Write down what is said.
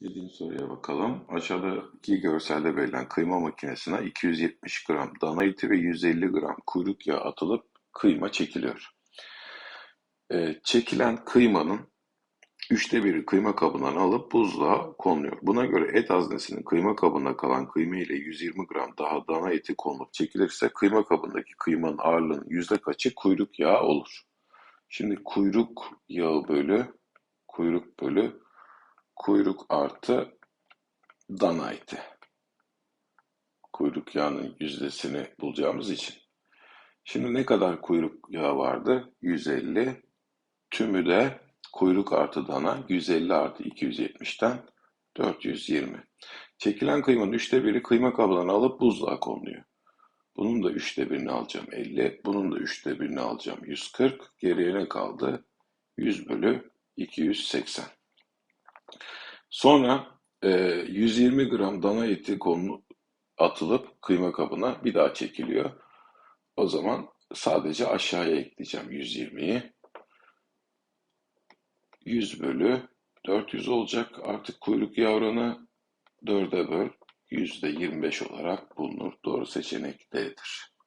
Yedinci soruya bakalım. Aşağıdaki görselde verilen kıyma makinesine 270 gram dana eti ve 150 gram kuyruk yağı atılıp kıyma çekiliyor. Ee, çekilen kıymanın üçte biri kıyma kabından alıp buzluğa konuluyor. Buna göre et haznesinin kıyma kabında kalan kıyma ile 120 gram daha dana eti konulup çekilirse kıyma kabındaki kıymanın ağırlığının yüzde kaçı kuyruk yağı olur? Şimdi kuyruk yağı bölü kuyruk bölü kuyruk artı dana eti. Kuyruk yağının yüzdesini bulacağımız için. Şimdi ne kadar kuyruk yağı vardı? 150. Tümü de kuyruk artı dana 150 artı 270'ten 420. Çekilen kıymanın üçte biri kıyma kabından alıp buzluğa konuluyor. Bunun da üçte birini alacağım 50. Bunun da üçte birini alacağım 140. Geriye ne kaldı? 100 bölü 280. Sonra e, 120 gram dana eti konu atılıp kıyma kabına bir daha çekiliyor. O zaman sadece aşağıya ekleyeceğim 120'yi. 100 bölü 400 olacak. Artık kuyruk oranı 4'e böl. %25 olarak bulunur. Doğru seçenek D'dir.